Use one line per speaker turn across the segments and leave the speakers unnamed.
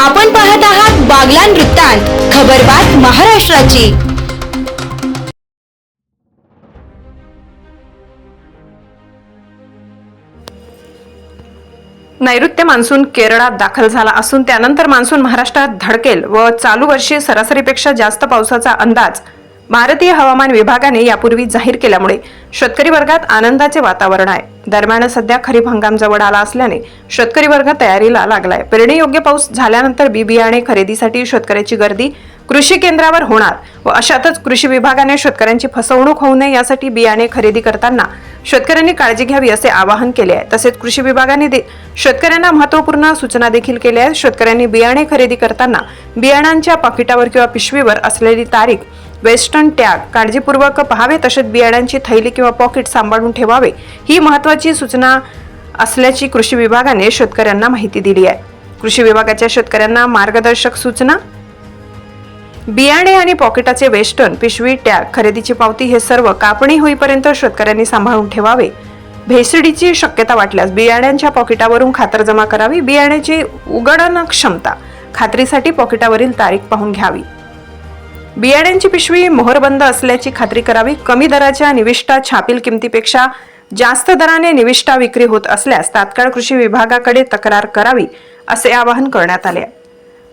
आपण पाहत आहात बागलान वृत्तांत खबरबात महाराष्ट्राची.
नैऋत्य मान्सून केरळात दाखल झाला असून त्यानंतर मान्सून महाराष्ट्रात धडकेल व चालू वर्षी सरासरीपेक्षा जास्त पावसाचा अंदाज भारतीय हवामान विभागाने यापूर्वी जाहीर केल्यामुळे शेतकरी वर्गात आनंदाचे वातावरण आहे. दरम्यान सध्या खरीप हंगाम जवळ आला असल्याने शेतकरी वर्ग तयारीला लागलाय. पेरणी योग्य पाऊस झाल्यानंतर बी बियाणे खरेदीसाठी शेतकऱ्याची गर्दी कृषी केंद्रावर होणार व अशातच कृषी विभागाने शेतकऱ्यांची फसवणूक होऊ नये यासाठी बियाणे खरेदी करताना शेतकऱ्यांनी काळजी घ्यावी असे आवाहन केले आहे. तसेच कृषी विभागाने दे- शेतकऱ्यांना महत्त्वपूर्ण सूचना देखील केल्या आहेत. शेतकऱ्यांनी बियाणे खरेदी करताना बियाणांच्या पाकिटावर किंवा पिशवीवर असलेली तारीख वेस्टर्न टॅग काळजीपूर्वक पहावे तसेच बियाण्यांची थैली किंवा पॉकेट सांभाळून ठेवावे ही महत्वाची सूचना असल्याची कृषी विभागाने शेतकऱ्यांना माहिती दिली आहे. कृषी विभागाच्या शेतकऱ्यांना मार्गदर्शक सूचना बियाणे आणि पॉकेटाचे वेस्टर्न पिशवी टॅग खरेदीची पावती हे सर्व कापणी होईपर्यंत शेतकऱ्यांनी सांभाळून ठेवावे. भेसडीची शक्यता वाटल्यास बियाण्यांच्या पॉकेटावरून खातर जमा करावी. बियाण्याची उघडण क्षमता खात्रीसाठी पॉकेटावरील तारीख पाहून घ्यावी. बियाण्यांची पिशवी मोहरबंद असल्याची खात्री करावी. कमी दराच्या निविष्ठा छापील किमतीपेक्षा जास्त दराने निविष्ठा विक्री होत असल्यास तात्काळ कृषी विभागाकडे तक्रार करावी असे आवाहन करण्यात आले आहे.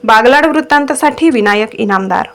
बागलाड वृत्तांतसाठी विनायक इनामदार